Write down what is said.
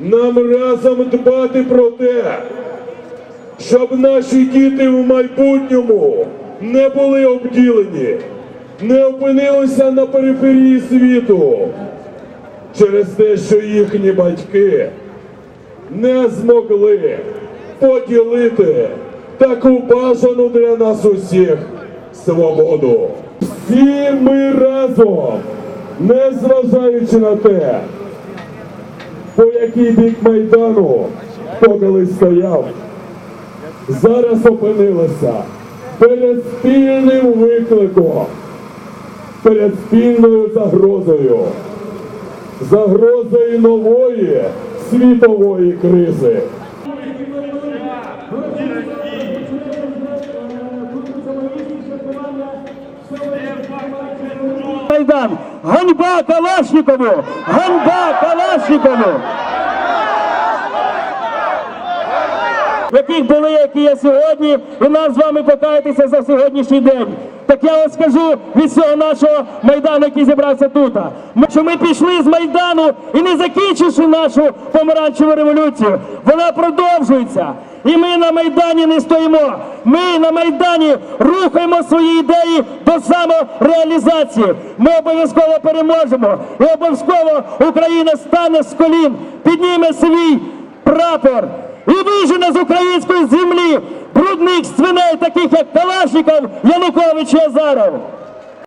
Нам разом дбати про те, щоб наші діти в майбутньому не були обділені, не опинилися на периферії світу через те, що їхні батьки не змогли поділити таку бажану для нас усіх свободу. Всі ми разом, не зважаючи на те, по який бік майдану хто колись стояв, зараз опинилися перед спільним викликом, перед спільною загрозою, загрозою нової світової кризи. Майдан. Ганьба Калашникову! Ганьба Калашникову! Яких були, які є сьогодні, і нам з вами покаятися за сьогоднішній день. Так я вам скажу від всього нашого майдану, який зібрався тут. Ми, що ми пішли з майдану і не закінчивши нашу помаранчеву революцію, вона продовжується. І ми на майдані не стоїмо. Ми на майдані рухаємо свої ідеї до самореалізації. Ми обов'язково переможемо. І обов'язково Україна стане з колін, підніме свій прапор і вижене з української землі таких як Калашников, Янукович і Азаров.